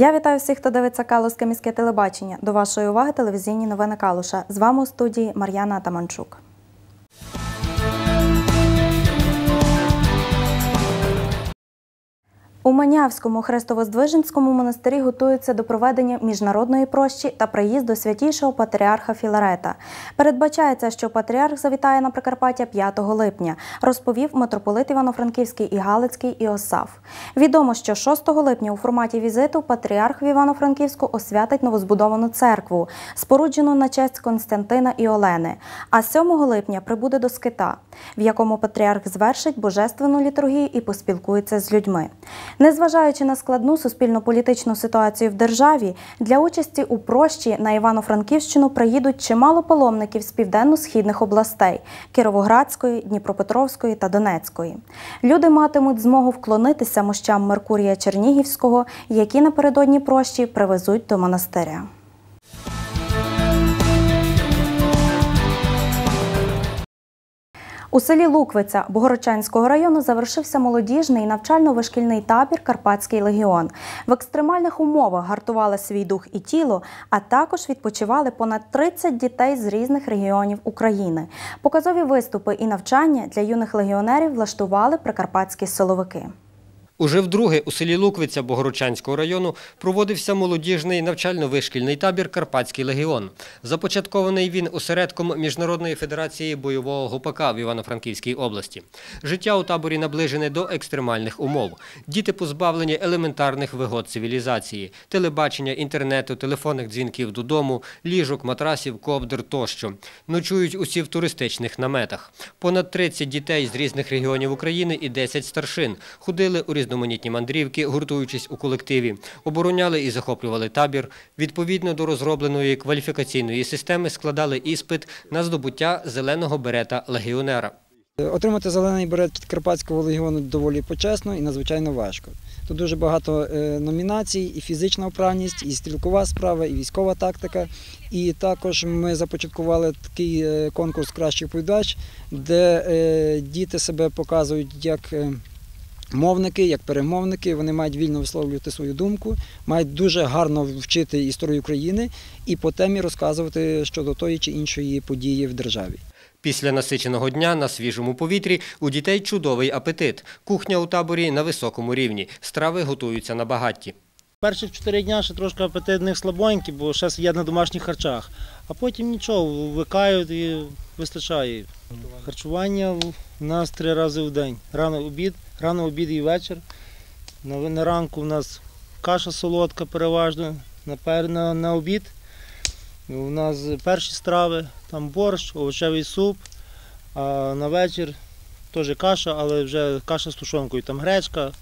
Я вітаю всіх, хто дивиться Калузьке міське телебачення. До вашої уваги телевізійні новини Калуша. З вами у студії Мар'яна Атаманчук. У Манявському Хрестово-Здвиженському монастирі готуються до проведення міжнародної прощі та приїзду святішого патріарха Філарета. Передбачається, що патріарх завітає на Прикарпаття 5 липня, розповів митрополит Івано-Франківський і Галицький Іосаф. Відомо, що 6 липня у форматі візиту патріарх в Івано-Франківську освятить новозбудовану церкву, споруджену на честь Константина і Олени. А 7 липня прибуде до Скита, в якому патріарх звершить божественну літургію і поспілкується з людьми. Незважаючи на складну суспільно-політичну ситуацію в державі, для участі у прощі на Івано-Франківщину приїдуть чимало паломників з південно-східних областей Кіровоградської, Дніпропетровської та Донецької. Люди матимуть змогу вклонитися мощам Меркурія Чернігівського, які напередодні прощі привезуть до монастиря. У селі Луквиця Богородчанського району завершився молодіжний навчально-вишкільний табір Карпатський легіон. В екстремальних умовах гартували свій дух і тіло, а також відпочивали понад 30 дітей з різних регіонів України. Показові виступи і навчання для юних легіонерів влаштували прикарпатські силовики. Уже вдруге у селі Луквиця Богородчанського району проводився молодіжний навчально-вишкільний табір Карпатський легіон. Започаткований він осередком Міжнародної федерації бойового гопака в Івано-Франківській області. Життя у таборі наближене до екстремальних умов. Діти позбавлені елементарних вигод цивілізації, телебачення, інтернету, телефонних дзвінків додому, ліжок, матрасів, ковдр тощо. Ночують усі в туристичних наметах. Понад 30 дітей з різних регіонів України і 10 старшин ходили у різноманітні мандрівки, гуртуючись у колективі, обороняли і захоплювали табір. Відповідно до розробленої кваліфікаційної системи складали іспит на здобуття зеленого берета легіонера. Отримати зелений берет Карпатського легіону доволі почесно і надзвичайно важко. Тут дуже багато е, номінацій, і фізична вправність, і стрілкова справа, і військова тактика. І також ми започаткували такий е, конкурс Кращий повідач, де е, діти себе показують як мовники, як перемовники. Вони мають вільно висловлювати свою думку, мають дуже гарно вчити історію України і по темі розказувати щодо тої чи іншої події в державі. Після насиченого дня на свіжому повітрі у дітей чудовий апетит. Кухня у таборі на високому рівні. Страви готуються на багатті. Перших чотири дні ще трошки апетит в них слабонький, бо ще сидять на домашніх харчах. А потім нічого, викають і вистачає. Харчування у нас три рази в день. Рано обід, рано обід і вечір. На, на ранку у нас каша солодка переважно, на, на, на обід. У нас перші страви, там борщ, овочевий суп, а на вечір теж каша, але вже каша з тушонкою, там гречка,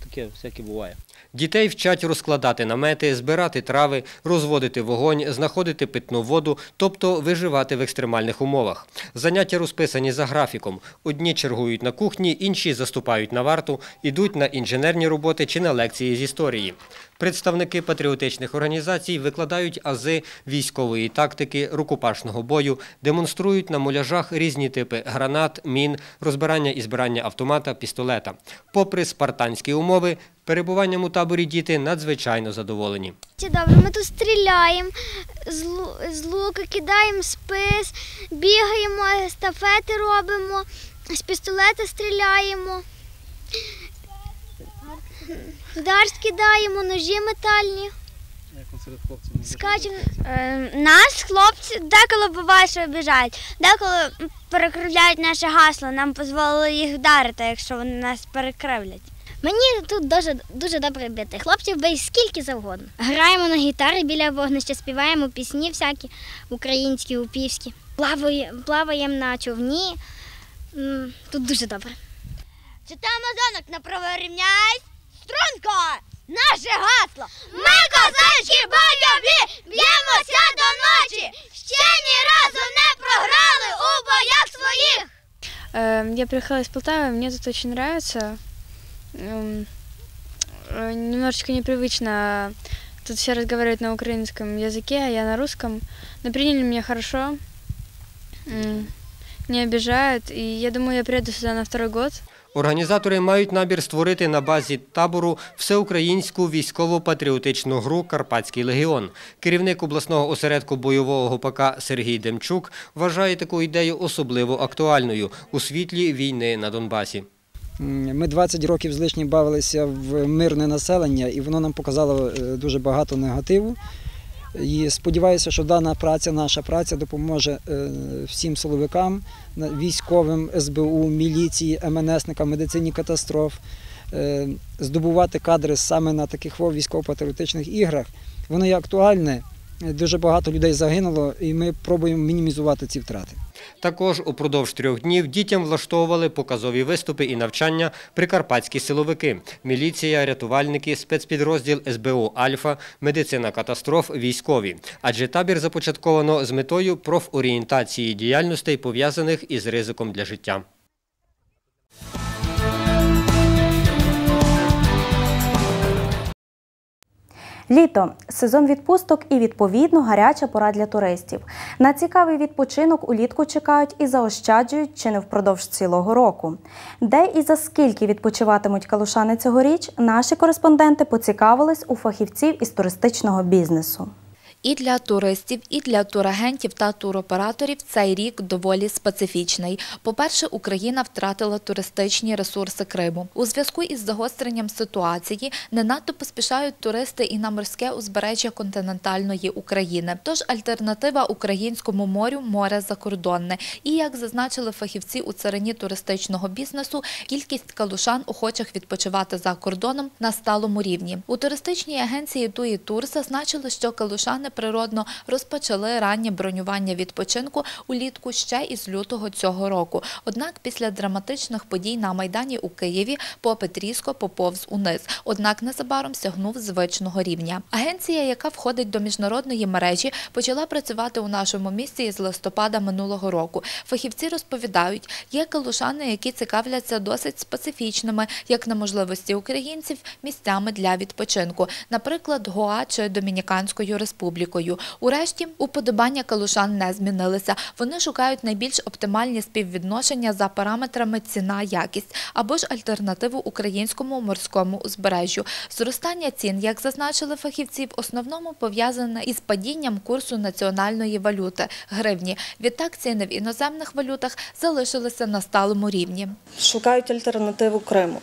таке всяке буває. Дітей вчать розкладати намети, збирати трави, розводити вогонь, знаходити питну воду, тобто виживати в екстремальних умовах. Заняття розписані за графіком. Одні чергують на кухні, інші заступають на варту, ідуть на інженерні роботи чи на лекції з історії. Представники патріотичних організацій викладають ази військової тактики, рукопашного бою, демонструють на муляжах різні типи гранат, мін, розбирання і збирання автомата, пістолета. Попри спартанські умови, перебуванням у таборі діти надзвичайно задоволені. Це добре, ми тут стріляємо, з, лу- з лука кидаємо спис, бігаємо, естафети робимо, з пістолета стріляємо, дарс кидаємо, ножі метальні. Скачемо. Е, Нас хлопці деколи буває, що обіжають, деколи перекривляють наше гасло. Нам дозволили їх вдарити, якщо вони нас перекривлять. Мені тут дуже, дуже добре бити. Хлопців бий скільки завгодно. Граємо на гітарі біля вогнища, співаємо пісні всякі українські, упівські. Плаваємо, плаваємо на човні. Тут дуже добре. Чи ти амазонок направо рівняй? Струнко! Наше гасло! Ми козачки бойові, б'ємося до ночі! Ще ні разу не програли у боях своїх! Э, Я приехала из Полтавы, мне тут очень нравится. Эм, э, Немножечко непривычно. Тут все разговаривают на украинском языке, а я на русском. Но приняли меня хорошо. М, Не обижают. И я думаю, я приеду сюда на второй год. Організатори мають намір створити на базі табору всеукраїнську військово-патріотичну гру Карпатський легіон. Керівник обласного осередку бойового ГПК Сергій Демчук вважає таку ідею особливо актуальною у світлі війни на Донбасі. Ми 20 років з лишнім бавилися в мирне населення, і воно нам показало е, дуже багато негативу. І сподіваюся, що дана праця, наша праця допоможе е, всім силовикам, військовим, СБУ, міліції, МНСникам, медицині катастроф е, здобувати кадри саме на таких во військово-патріотичних іграх. Воно є актуальне. Дуже багато людей загинуло, і ми пробуємо мінімізувати ці втрати. Також упродовж трьох днів дітям влаштовували показові виступи і навчання прикарпатські силовики, міліція, рятувальники, спецпідрозділ СБУ «Альфа», медицина катастроф, військові. Адже табір започатковано з метою профорієнтації діяльностей, пов'язаних із ризиком для життя. Літо сезон відпусток і відповідно гаряча пора для туристів. На цікавий відпочинок улітку чекають і заощаджують чи не впродовж цілого року. Де і за скільки відпочиватимуть калушани цьогоріч, наші кореспонденти поцікавились у фахівців із туристичного бізнесу. І для туристів, і для турагентів та туроператорів цей рік доволі специфічний. По-перше, Україна втратила туристичні ресурси Криму. У зв'язку із загостренням ситуації не надто поспішають туристи і на морське узбережжя континентальної України. Тож альтернатива українському морю море закордонне. І як зазначили фахівці у царині туристичного бізнесу, кількість калушан, охочих відпочивати за кордоном, на сталому рівні. У туристичній агенції Туї Тур зазначили, що калушани природно розпочали раннє бронювання відпочинку улітку ще із лютого цього року. Однак після драматичних подій на майдані у Києві попит різко поповз униз. Однак незабаром сягнув звичного рівня. Агенція, яка входить до міжнародної мережі, почала працювати у нашому місті із листопада минулого року. Фахівці розповідають, є калушани, які цікавляться досить специфічними, як на можливості українців, місцями для відпочинку, наприклад, Гоа чи Домініканською республікою. Урешті уподобання калушан не змінилися. Вони шукають найбільш оптимальні співвідношення за параметрами ціна-якість або ж альтернативу українському морському узбережжю. Зростання цін, як зазначили фахівці, в основному пов'язане із падінням курсу національної валюти гривні. Відтак ціни в іноземних валютах залишилися на сталому рівні. шукають альтернативу Криму.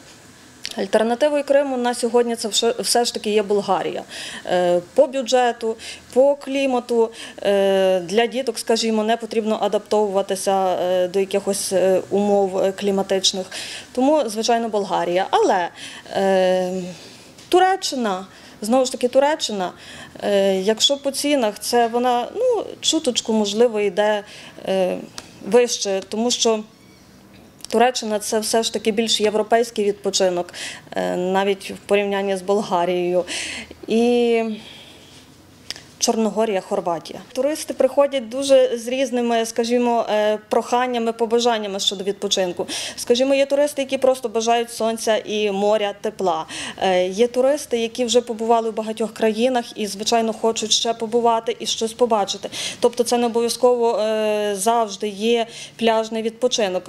Альтернативою Криму на сьогодні це все- ж таки є Болгарія. Е, По бюджету, по клімату е, для діток, скажімо, не потрібно адаптовуватися е, до якихось умов кліматичних. Тому, звичайно, Болгарія. Але Туреччина. Знову ж таки, Туреччина, якщо по цінах, це вона ну, чуточку, можливо, йде вище, тому що Туреччина це все ж таки більш європейський відпочинок, е, навіть в порівнянні з Болгарією. І Чорногорія, Хорватія. Туристи приходять дуже з різними, скажімо, е, проханнями, побажаннями щодо відпочинку. Скажімо, є туристи, які просто бажають сонця і моря, тепла. Е, Є туристи, які вже побували в багатьох країнах і, звичайно, хочуть ще побувати і щось побачити. Тобто, це не обов'язково завжди є пляжний відпочинок.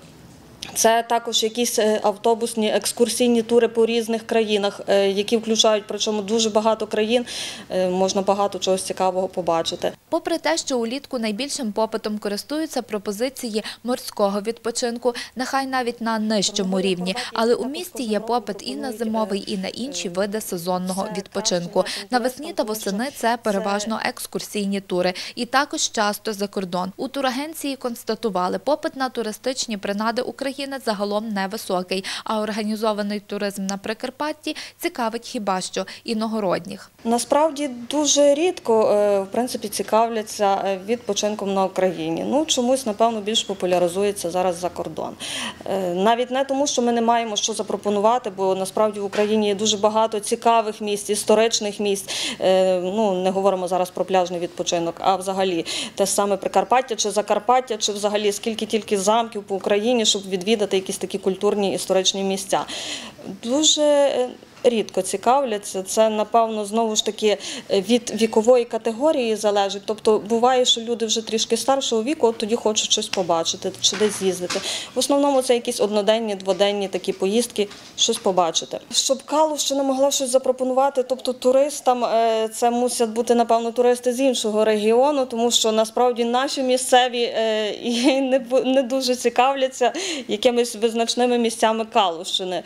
Це також якісь е, автобусні екскурсійні тури по різних країнах, е, які включають причому дуже багато країн. Е, Можна багато чогось цікавого побачити. Попри те, що улітку найбільшим попитом користуються пропозиції морського відпочинку, нехай навіть на нижчому рівні, але у місті є попит і на зимовий, і на інші види сезонного відпочинку. Навесні та восени це переважно екскурсійні тури, і також часто за кордон. У турагенції констатували, попит на туристичні принади України загалом невисокий, а організований туризм на Прикарпатті цікавить хіба що іногородніх. Насправді дуже рідко е, в принципі цікавляться е, відпочинком на Україні. Ну чомусь напевно більш популяризується зараз за кордон. Е, Навіть не тому, що ми не маємо що запропонувати, бо насправді в Україні є дуже багато цікавих місць, історичних місць. Ну не говоримо зараз про пляжний відпочинок, а взагалі те саме Прикарпаття чи Закарпаття, чи взагалі скільки тільки замків по Україні, щоб відвідати якісь такі культурні історичні місця. Дуже е, рідко цікавляться. Це, напевно, знову ж таки е, від вікової категорії залежить. Тобто буває, що люди вже трішки старшого віку, от тоді хочуть щось побачити чи десь з'їздити. В основному це якісь одноденні, дводенні такі поїздки, щось побачити. Щоб Калущина могла щось запропонувати, тобто туристам е, це мусять бути, напевно, туристи з іншого регіону, тому що насправді наші місцеві е, і не, дуже цікавляться якимись визначними місцями Калущини.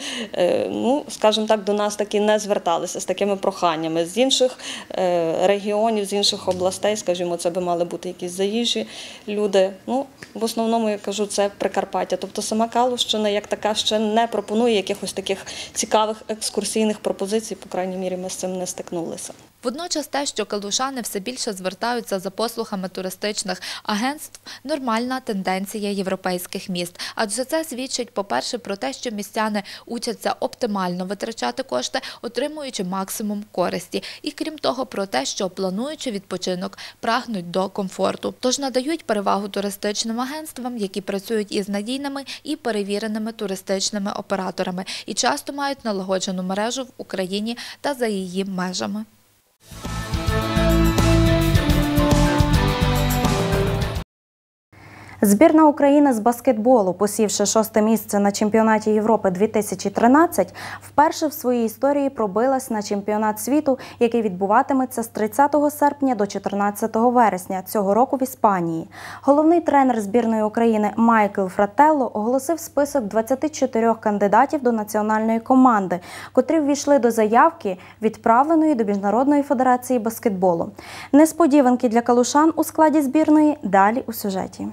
Ну, скажімо так, до нас таки не зверталися з такими проханнями. З інших е, регіонів, з інших областей, скажімо, це би мали бути якісь заїжджі люди. Ну, в основному я кажу, це Прикарпаття. Тобто сама Калущина як така ще не пропонує якихось таких цікавих екскурсійних пропозицій, по крайній мірі, ми з цим не стикнулися. Водночас те, що калушани все більше звертаються за послугами туристичних агентств – нормальна тенденція європейських міст. Адже це свідчить, по-перше, про те, що містяни учаться оптимально витрачати кошти, отримуючи максимум користі. І крім того, про те, що плануючи відпочинок, прагнуть до комфорту. Тож надають перевагу туристичним агентствам, які працюють із надійними і перевіреними туристичними операторами і часто мають налагоджену мережу в Україні та за її межами. Yeah. Збірна України з баскетболу, посівши шосте місце на чемпіонаті Європи 2013, вперше в своїй історії пробилась на чемпіонат світу, який відбуватиметься з 30 серпня до 14 вересня цього року в Іспанії. Головний тренер збірної України Майкл Фрателло оголосив список 24 кандидатів до національної команди, котрі ввійшли до заявки, відправленої до Міжнародної федерації баскетболу. Несподіванки для калушан у складі збірної далі у сюжеті.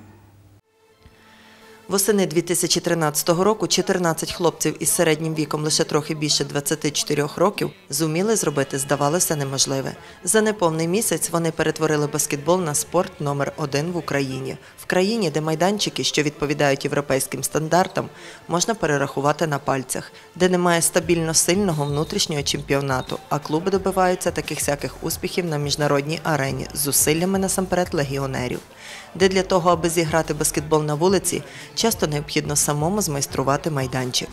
Восени 2013 року 14 хлопців із середнім віком лише трохи більше 24 років зуміли зробити, здавалося, неможливе. За неповний місяць вони перетворили баскетбол на спорт номер один в Україні. В країні, де майданчики, що відповідають європейським стандартам, можна перерахувати на пальцях, де немає стабільно сильного внутрішнього чемпіонату, а клуби добиваються таких всяких успіхів на міжнародній арені з зусиллями насамперед легіонерів де для того, аби зіграти баскетбол на вулиці, часто необхідно самому змайструвати майданчик.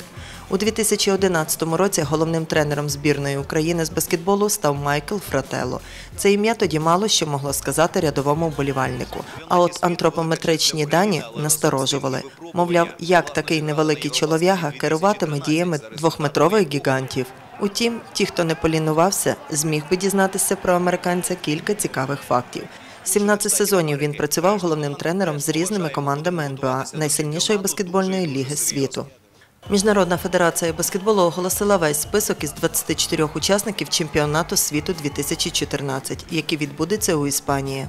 У 2011 році головним тренером збірної України з баскетболу став Майкл Фрателло. Це ім'я тоді мало що могло сказати рядовому вболівальнику. А от антропометричні дані насторожували. Мовляв, як такий невеликий чолов'яга керуватиме діями двохметрових гігантів. Утім, ті, хто не полінувався, зміг би дізнатися про американця кілька цікавих фактів. 17 сезонів він працював головним тренером з різними командами НБА найсильнішої баскетбольної ліги світу. Міжнародна федерація баскетболу оголосила весь список із 24 учасників чемпіонату світу 2014, який відбудеться у Іспанії.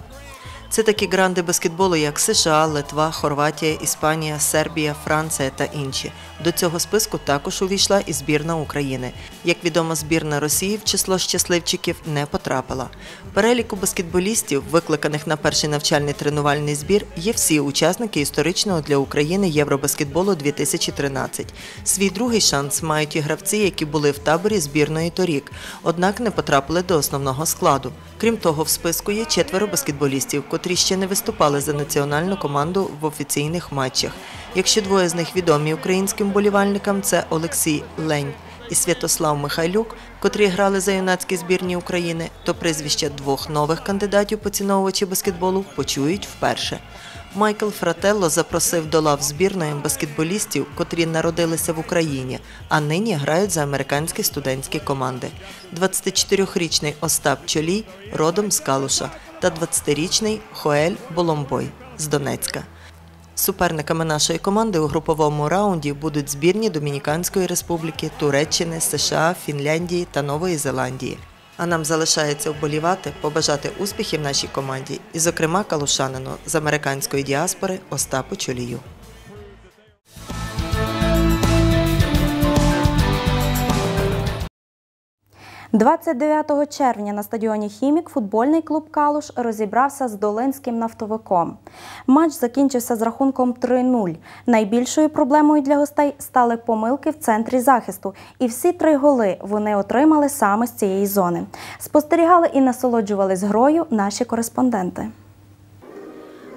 Це такі гранди баскетболу, як США, Литва, Хорватія, Іспанія, Сербія, Франція та інші. До цього списку також увійшла і збірна України. Як відомо, збірна Росії в число щасливчиків не потрапила. Переліку баскетболістів, викликаних на перший навчальний тренувальний збір, є всі учасники історичного для України Євробаскетболу 2013. Свій другий шанс мають і гравці, які були в таборі збірної торік, однак не потрапили до основного складу. Крім того, в списку є четверо баскетболістів, котрі ще не виступали за національну команду в офіційних матчах. Якщо двоє з них відомі українським болівальникам, це Олексій Лень і Святослав Михайлюк, котрі грали за юнацькі збірні України, то прізвища двох нових кандидатів поціновувачі баскетболу почують вперше. Майкл Фрателло запросив до лав збірної баскетболістів, котрі народилися в Україні, а нині грають за американські студентські команди. 24-річний Остап Чолій родом з Калуша та 20-річний Хоель Боломбой з Донецька. Суперниками нашої команди у груповому раунді будуть збірні Домініканської республіки, Туреччини, США, Фінляндії та Нової Зеландії. А нам залишається вболівати, побажати успіхів нашій команді і, зокрема, калушанину з американської діаспори Остапу Чолію. 29 червня на стадіоні Хімік футбольний клуб Калуш розібрався з Долинським нафтовиком. Матч закінчився з рахунком 3-0. Найбільшою проблемою для гостей стали помилки в центрі захисту, і всі три голи вони отримали саме з цієї зони. Спостерігали і насолоджувались грою наші кореспонденти.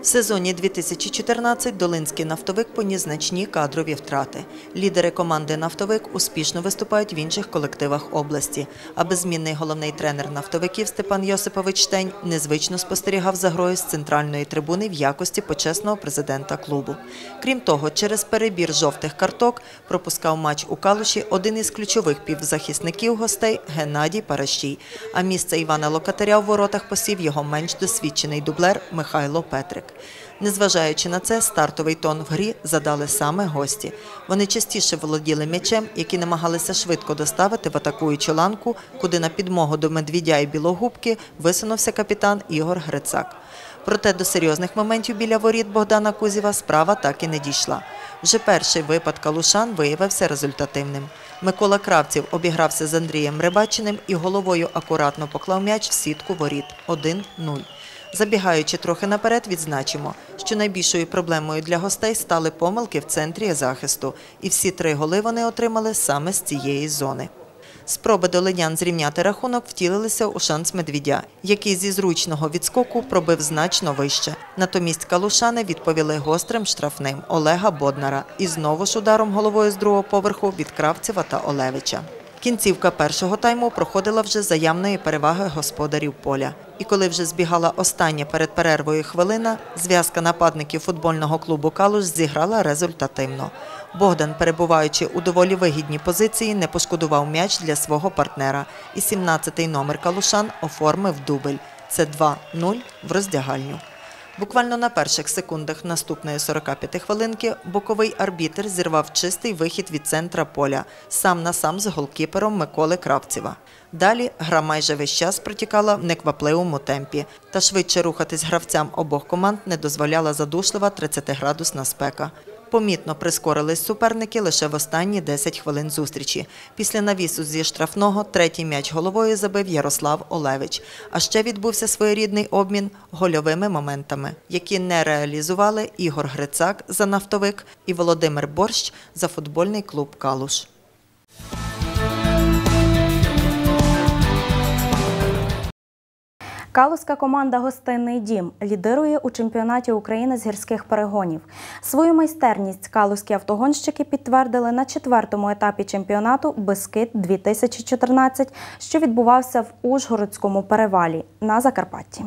В сезоні 2014 Долинський нафтовик поніс значні кадрові втрати. Лідери команди «Нафтовик» успішно виступають в інших колективах області. А беззмінний головний тренер нафтовиків Степан Йосипович Штень незвично спостерігав за грою з центральної трибуни в якості почесного президента клубу. Крім того, через перебір жовтих карток пропускав матч у Калуші один із ключових півзахисників гостей Геннадій Паращій. А місце Івана Локатаря в воротах посів його менш досвідчений дублер Михайло Петрик. Незважаючи на це, стартовий тон в грі задали саме гості. Вони частіше володіли м'ячем, які намагалися швидко доставити в атакуючу ланку, куди на підмогу до Медвідя і Білогубки висунувся капітан Ігор Грицак. Проте до серйозних моментів біля воріт Богдана Кузєва справа так і не дійшла. Вже перший випад калушан виявився результативним. Микола Кравців обігрався з Андрієм Рибачиним і головою акуратно поклав м'яч в сітку воріт 1-0. Забігаючи трохи наперед, відзначимо, що найбільшою проблемою для гостей стали помилки в центрі захисту, і всі три голи вони отримали саме з цієї зони. Спроби долинян зрівняти рахунок втілилися у шанс Медвідя, який зі зручного відскоку пробив значно вище. Натомість калушани відповіли гострим штрафним Олега Боднара і знову ж ударом головою з другого поверху від Кравцева та Олевича. Кінцівка першого тайму проходила вже за явної переваги господарів поля. І коли вже збігала остання перед перервою хвилина, зв'язка нападників футбольного клубу Калуш зіграла результативно. Богдан, перебуваючи у доволі вигідній позиції, не пошкодував м'яч для свого партнера. І 17-й номер Калушан оформив дубль. Це 2-0 в роздягальню. Буквально на перших секундах наступної 45 хвилинки боковий арбітер зірвав чистий вихід від центра поля, сам на сам з голкіпером Миколи Кравцева. Далі гра майже весь час протікала в неквапливому темпі, та швидше рухатись гравцям обох команд не дозволяла задушлива 30-градусна спека. Помітно прискорились суперники лише в останні 10 хвилин зустрічі. Після навісу зі штрафного третій м'яч головою забив Ярослав Олевич. А ще відбувся своєрідний обмін гольовими моментами, які не реалізували Ігор Грицак за нафтовик і Володимир Борщ за футбольний клуб Калуш. Калузька команда Гостинний дім лідирує у чемпіонаті України з гірських перегонів. Свою майстерність калузькі автогонщики підтвердили на четвертому етапі чемпіонату Бескид 2014, що відбувався в Ужгородському перевалі на Закарпатті.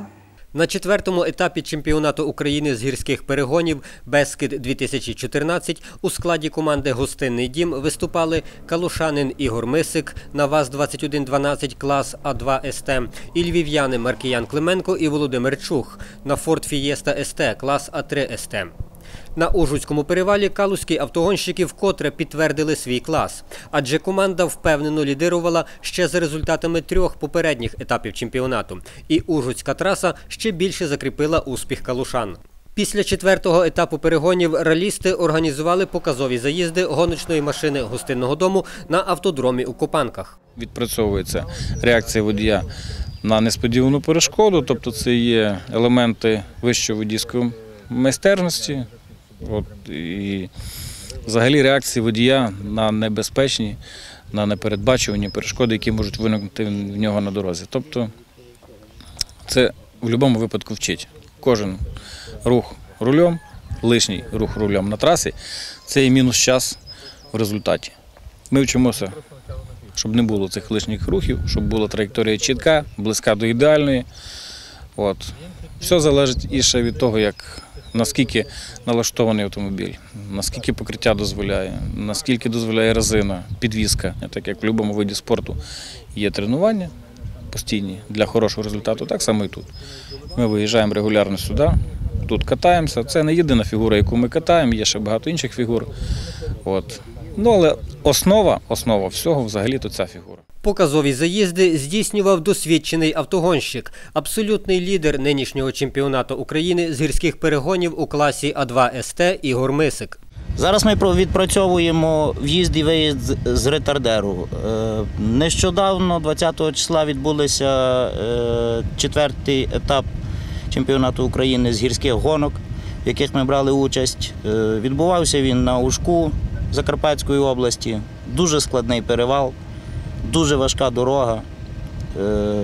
На четвертому етапі чемпіонату України з гірських перегонів Бескид 2014 у складі команди Гостинний дім виступали калушанин Ігор Мисик на ВАЗ-2112 клас А2 СТ і львів'яни Маркіян Клименко і Володимир Чух на Форд Фієста СТ клас А3 СТ. На Ужгородському перевалі калузькі автогонщики вкотре підтвердили свій клас, адже команда впевнено лідирувала ще за результатами трьох попередніх етапів чемпіонату, і Ужгородська траса ще більше закріпила успіх калушан. Після четвертого етапу перегонів ралісти організували показові заїзди гоночної машини гостинного дому на автодромі у Копанках. відпрацьовується реакція водія на несподівану перешкоду, тобто це є елементи вищої водійської майстерності. От, і взагалі реакції водія на небезпечні, на непередбачувані перешкоди, які можуть виникнути в нього на дорозі. Тобто це в будь-якому випадку вчить. Кожен рух рулем, лишній рух рулем на трасі це і мінус час в результаті. Ми вчимося щоб не було цих лишніх рухів, щоб була траєкторія чітка, близька до ідеальної. От. Все залежить і від того, як, наскільки налаштований автомобіль, наскільки покриття дозволяє, наскільки дозволяє резина, підвізка. Так як в будь-якому виді спорту є тренування постійні для хорошого результату, так само і тут. Ми виїжджаємо регулярно сюди, тут катаємося. Це не єдина фігура, яку ми катаємо, є ще багато інших фігур. От. Ну, але основа, основа всього взагалі то ця фігура. Показові заїзди здійснював досвідчений автогонщик, абсолютний лідер нинішнього чемпіонату України з гірських перегонів у класі А2 СТ Ігор Мисик. Зараз ми відпрацьовуємо в'їзд і виїзд з- ретардеру. Е, Нещодавно, 20 числа, відбулися е, четвертий етап чемпіонату України з гірських гонок, в яких ми брали участь. Е, Відбувався він на Ужку Закарпатської області. Дуже складний перевал, дуже важка дорога. Е,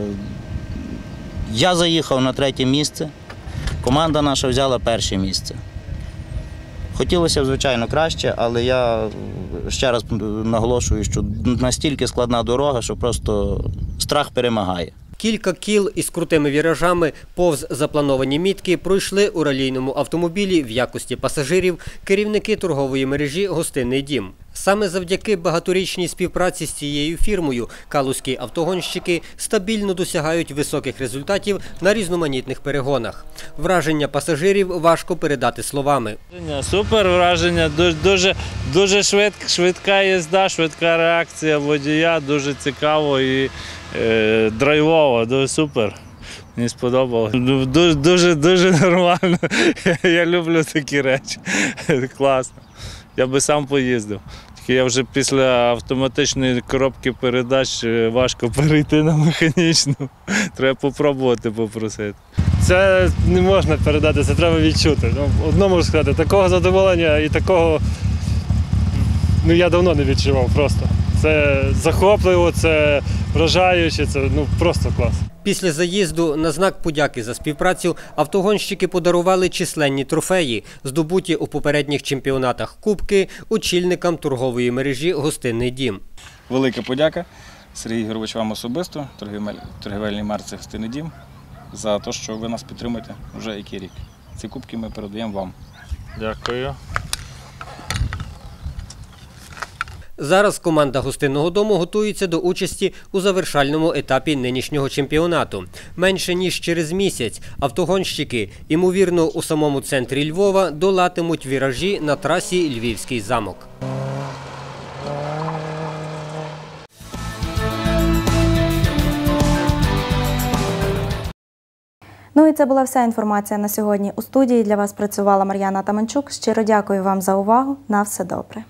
Я заїхав на третє місце. Команда наша взяла перше місце. Хотілося б, звичайно, краще, але я ще раз наголошую, що настільки складна дорога, що просто страх перемагає. Кілька кіл із крутими віражами повз заплановані мітки пройшли у ралійному автомобілі в якості пасажирів керівники торгової мережі Гостинний дім. Саме завдяки багаторічній співпраці з цією фірмою калузькі автогонщики стабільно досягають високих результатів на різноманітних перегонах. Враження пасажирів важко передати словами. Супер враження, дуже, дуже, дуже швид, швидка їзда, швидка реакція водія, дуже цікаво і драйвово, дуже супер. Мені сподобалось. Ну, Дуже, дуже, дуже нормально. Я люблю такі речі. Класно. Я би сам поїздив. Тільки я вже після автоматичної коробки передач е, важко перейти на механічну. Треба попробувати попросити. Це не можна передати, це треба відчути. Ну, одно можу сказати, такого задоволення і такого ну, я давно не відчував просто. Це захопливо, це вражаюче, це ну, просто клас. Після заїзду на знак подяки за співпрацю автогонщики подарували численні трофеї, здобуті у попередніх чемпіонатах кубки очільникам торгової мережі Гостинний дім. Велика подяка Сергій Герович вам особисто, торгівель- торгівельній марці «Гостинний дім», за те, що ви нас підтримуєте вже який рік. Ці кубки ми передаємо вам. Дякую. Зараз команда гостинного дому готується до участі у завершальному етапі нинішнього чемпіонату. Менше ніж через місяць автогонщики, ймовірно, у самому центрі Львова долатимуть віражі на трасі Львівський замок. Ну і це була вся інформація на сьогодні. У студії для вас працювала Мар'яна Таманчук. Щиро дякую вам за увагу. На все добре.